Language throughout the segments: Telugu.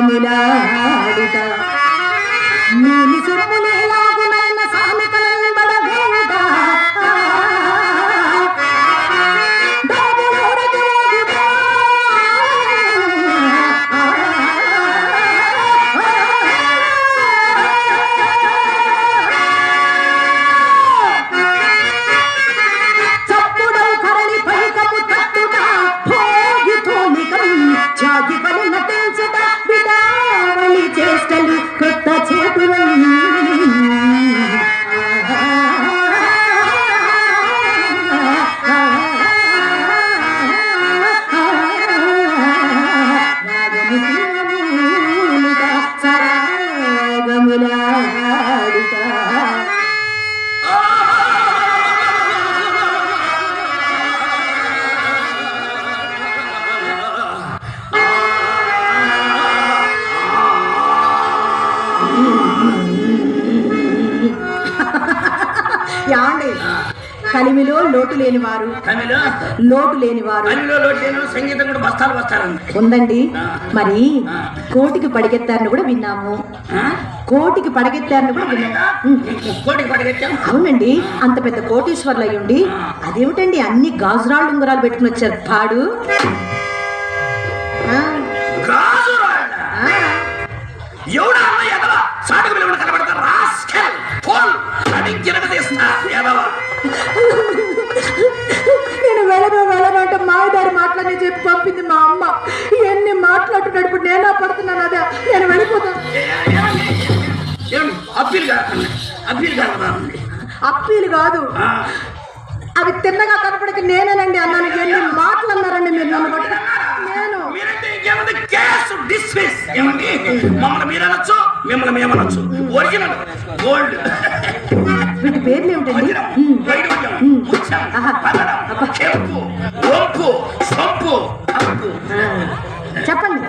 Người đã. కలిమిలో లోటు లేని వారు లోటు లేని వారు సంగీతం కూడా బస్తాలు బస్తాలండి ఉందండి. మరి కోటికి పడిగెత్తారని కూడా విన్నాము. కోటికి పడగెత్తారని కూడా విన్నాము. కోటికి అవునండి. అంత పెద్ద కోటీశ్వర్లు అయ్యుండి అదేమిటండి అన్ని గాజురాళ్ళు ఉంగరాలు పెట్టుకుని వచ్చారు? పాడు. ఎవడా సాటుకు రాస్కెల్! ఫోన్! ఎదవ? నేను వెళ్ళను వెళ్ళను అంటే మాయదారి మాటలని చెప్పి పంపింది మా అమ్మ. ఎన్ని మాట్లాడుతున్నాడు ఇప్పుడు నేనా పడుతున్నాను అదే. నేను వెళ్ళిపోతాను అప్పీల్ కాదు అప్పీల్ కాదు అప్పీలు కాదు. అవి తిన్నగా కనపడికి నేనేనండి అన్నాను. ఎన్ని మాటలు అన్నారండి మీరు నన్ను బట్టి నేను. మమ్మల్ని మీరు అనొచ్చు మిమ్మల్ని మేము అనొచ్చు ఒరిజినల్ గోల్డ్ వీటి పేర్లు ఏమిటండి? చెంపు సొంపు. చెప్పండి.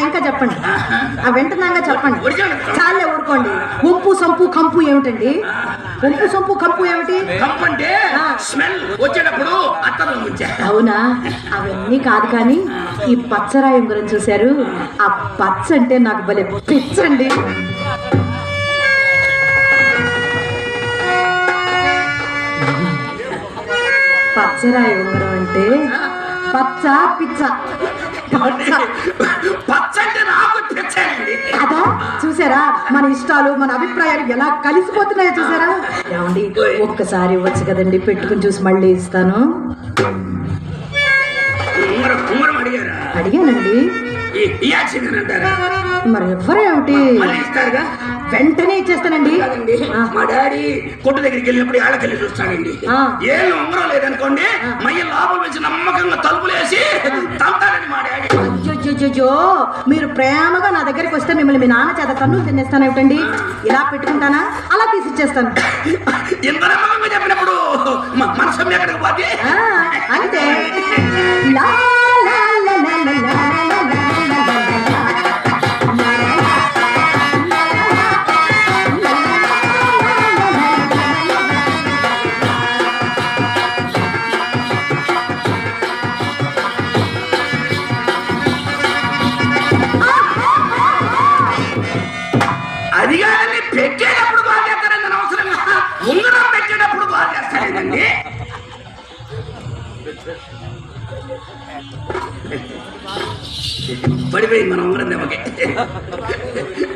ఇంకా చెప్పండి. ఆ వెంటనాగా చెప్పండి. చాలే ఊరుకోండి. ఉప్పు సంపు కంపు ఏమిటండి? ఉప్పు సంపు కంపు ఏమిటి? కంపు అంటే ఆ. స్మెల్ వచ్చేటప్పుడు అత్తలు ముంచా అవునా? అవన్నీ కాదు కానీ ఈ పచ్చరాయి ఉంగరం చూశారు. ఆ పచ్చ అంటే నాకు భలే పిచ్చండి. పచ్చరాయి ఉంగరం అంటే పచ్చ పిచ్చ? అదా? చూసారా? మన ఇష్టాలు మన అభిప్రాయాలు ఎలా కలిసిపోతున్నాయో చూసారా? ఏమండి ఒక్కసారి ఇవ్వచ్చు కదండి పెట్టుకుని చూసి మళ్ళీ ఇస్తాను. అడిగానండి. యాక్సిడెంట్ అంటారా మరి మళ్ళీ ఇస్తారుగా? వెంటనే ఇచ్చేస్తానండి. కాదండి మా డాడీ కొట్టు దగ్గరికి వెళ్ళినప్పుడు ఆళ్ళకెళ్ళి చూస్తాడండి. ఆ. ఏం ఉంగరం లేదనుకోండి మయ్య లోపల వచ్చి నమ్మకంగా తలుపులేసి తంతాడండి మా డాడీ. అయ్యయ్యయ్యో మీరు ప్రేమగా నా దగ్గరికి వస్తే మిమ్మల్ని మీ నాన్న చేత కన్నులు తినేస్తాను ఏమిటండి? ఇలా పెట్టుకుంటానా? అలా తీసిచ్చేస్తాను. ఇంత నమ్మకంగా చెప్పినప్పుడు మ- మనసు ఎక్కడికి పోతే ఆ, అంతే. లా, లా, లా, పడిపోయింది మన ఉంగరం దెబ్బకి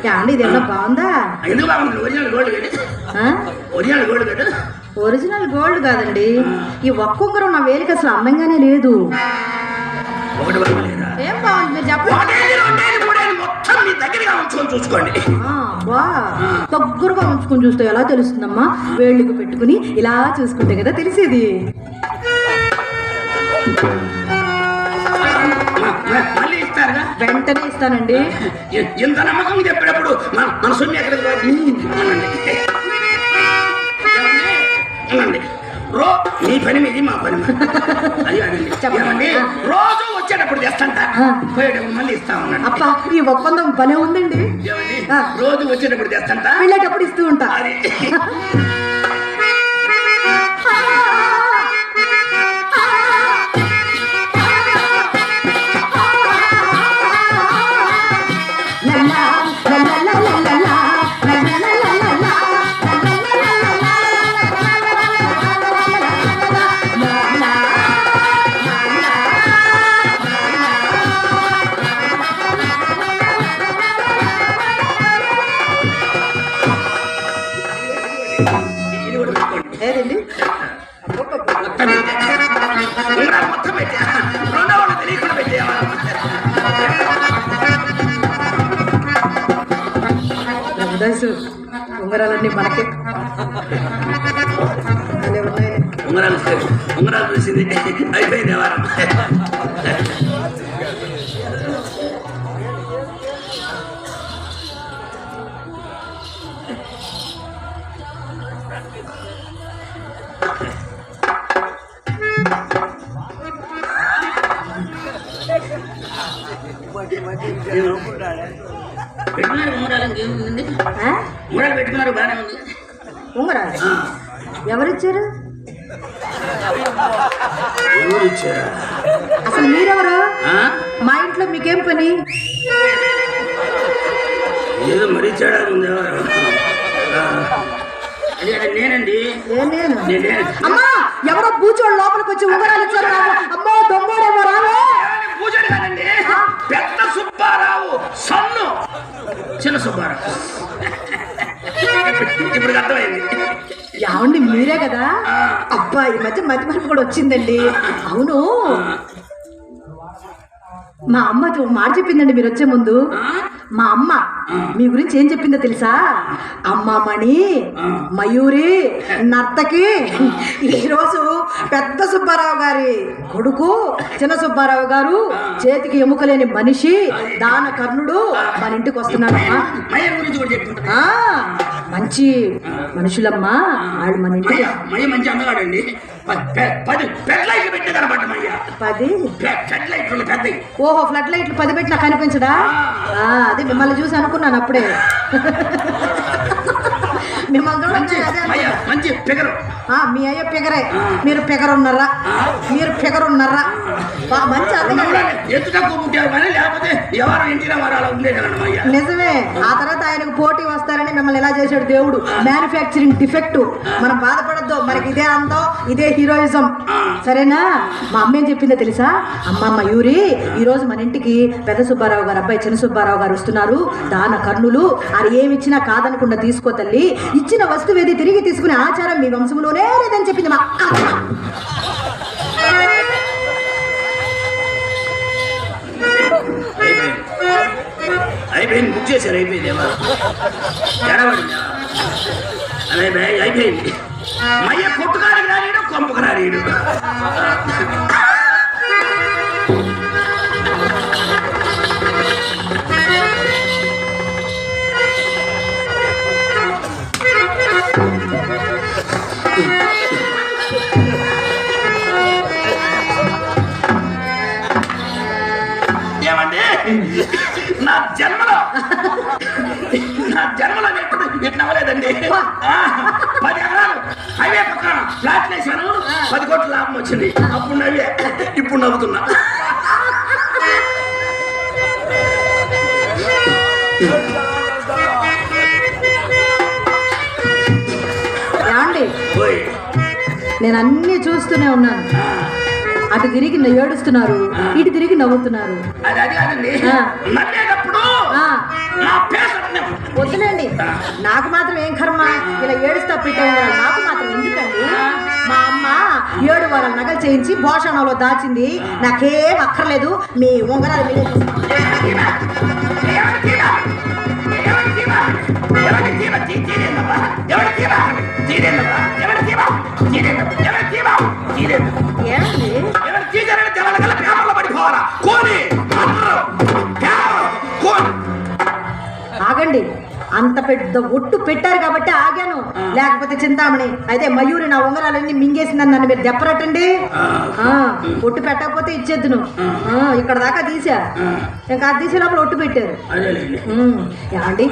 ఏమండి ఇది ఏమన్నా బాగుందా? ఎందుకు బాగుంది? ఒరిజినల్ గోల్డ్ ఆ? ఒరిజినల్ గోల్డ్ గడు ఒరిజినల్ గోల్డ్ కాదండి. ఈ ఒక్కొక్కరు నా వేలికి అసలు అందంగానే లేదు. ఒకటి బాగలేదా ఏం బాగుంది? మీరు చెప్పండి. మొత్తం మీ దగ్గరగా ఉంచుకొని చూసుకోండి. దగ్గరగా ఉంచుకొని చూస్తే ఎలా తెలుస్తుందమ్మా? వేళ్ళకి పెట్టుకుని ఇలా చూసుకుంటే కదా తెలిసేది. వెంటనే ఇస్తానండి. ఎంత నమ్మకం చెప్పేటప్పుడు మన సొమ్ము. రో మీ పని మీది మా పని చెప్పండి. రోజు వచ్చేటప్పుడు తెస్తంట. పోయేటప్పుడు మళ్ళీ ఇస్తా ఉన్నాను అబ్బా ఈ ఒప్పందం భలే ఉందండి. రోజు వచ్చేటప్పుడు తెస్తంట. వెళ్ళేటప్పుడు ఇస్తూ ఉంటా. ఉంగరాలు తెలియకుండా ఉంగరాలన్నీ మనకే ఉన్నాయి. ఉంగరాలు ఉంగరాలు చూసింది అయిపోయింది వారం పెట్టుకున్నారు ఉంగరాలు ఇంకేముంది ఆ? ఉంగరాలు పెట్టుకున్నారు బాగానే ఉంది ఉంగరాలు ఆ, ఎవరిచ్చారు? అసలు మీరెవరు? మా ఇంట్లో మీకేం పని? ఏదో మరీ తేడా ఉంది ఎవరు? అదే నేనండి. అమ్మా బూచోడు లోపలికి వచ్చి ఉంగరాలు ఇచ్చారు. అమ్మో దొంగోడేమో రావే పూజారి కాదండి. పెద్ద సుబ్బారావు సన్ను. చిన్న సుబ్బారావు. ఇప్పుడు- అర్థమైంది. ఏమండి మీరే కదా. అబ్బా ఈ మధ్య మధ్య మరపు కూడా వచ్చిందండి. అవును. మా అమ్మ ఒక మాట చెప్పిందండి మీరు వచ్చే ముందు? మా అమ్మ మీ గురించి ఏం చెప్పిందో తెలుసా? అమ్మ మణి మయూరి నర్తకి ఈరోజు పెద్ద సుబ్బారావు గారి కొడుకు చిన్న సుబ్బారావు గారు చేతికి ఎముకలేని మనిషి దాన కర్ణుడు మన ఇంటికి వస్తున్నాడమ్మా మంచి మనుషులమ్మా వాళ్ళు మన ఇంటికి మంచి పది ఓహో ఫ్లడ్ లైట్లు పది పెట్టినా కనిపించడా? అదే మిమ్మల్ని చూసి అనుకున్నాను అప్పుడే మంచి ఫిగరు. మీ అయ్య పిగరే మీరు పిగరున్నారా మీరు పిగరున్నారా బా, మంచి నిజమే. ఆ తర్వాత ఆయనకు పోటీ వస్తారని మిమ్మల్ని ఎలా చేశాడు దేవుడు? Manufacturing defect. మనం బాధపడద్దు. మనకి ఇదే అందం ఇదే హీరోయిజం. సరేనా? మా అమ్మ ఏం చెప్పిందో తెలుసా? అమ్మ మయూరి ఈ రోజు మన ఇంటికి పెద్ద సుబ్బారావు గారు అబ్బాయి చిన్న సుబ్బారావు గారు వస్తున్నారు. దాన కర్ణులు. అది ఏమి ఇచ్చినా కాదనకుండా తీసుకో తల్లి. ఇచ్చిన వస్తువు ఏది తిరిగి తీసుకునే ఆచారం మీ వంశంలోనే లేదని చెప్పింది మా అయిపోయింది. బుక్ చేశారు అయిపోయింది ఎడబడిందా. అయిపోయింది. మయ్య కొట్టుకాడికి రానీడు కొంపకు రానీడు నా జన్మలో ఎప్పుడు పది ఎకరాలు హైవే పక్కన ఫ్లాట్ వేసాను పది కోట్ల లాభం వచ్చింది. అప్పుడు నవ్వే ఇప్పుడు నవ్వుతున్నా. నేను అన్నీ చూస్తూనే ఉన్నాను అటు తిరిగి ఏడుస్తున్నారు ఇటు తిరిగి నవ్వుతున్నారు. నా. వద్దులేండి నాకు మాత్రం ఏం కర్మ ఇలా ఏడుస్తా నాకు మాత్రం ఎందుకండి మా అమ్మ ఏడు వారాల నగలు చేయించి భోషణంలో దాచింది నాకేం అక్కర్లేదు మీ ఉంగరాలు మీరే తీరేందమ్మా? తీరేందమ్మా? అంత పెద్ద ఒట్టు పెట్టారు కాబట్టి ఆగాను. లేకపోతే చింతామణి అయితే మయూరి నా ఉంగరాలన్నీ మింగేసిందని నన్ను మీరు దెప్పరట్టండి ఆ, ఒట్టు పెట్టకపోతే ఇచ్చేద్దును. ఇక్కడ దాకా తీసా. ఇంకా అది తీసే లోపల ఒట్టు పెట్టారు. ఏమండి?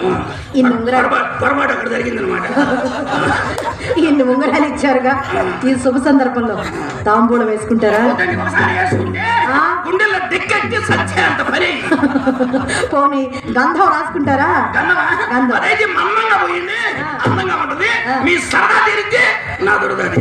ఇన్ని ఉంగరాలు పొరపాటు పొరపాటు అక్కడ జరిగిందనమాట ఇన్ని ఉంగరాలు ఇచ్చారుగా. ఈ శుభ సందర్భంలో తాంబూలం వేసుకుంటారా? పని. గంధం రాసుకుంటారా? గంధం. మీ సరదా నా దురదది.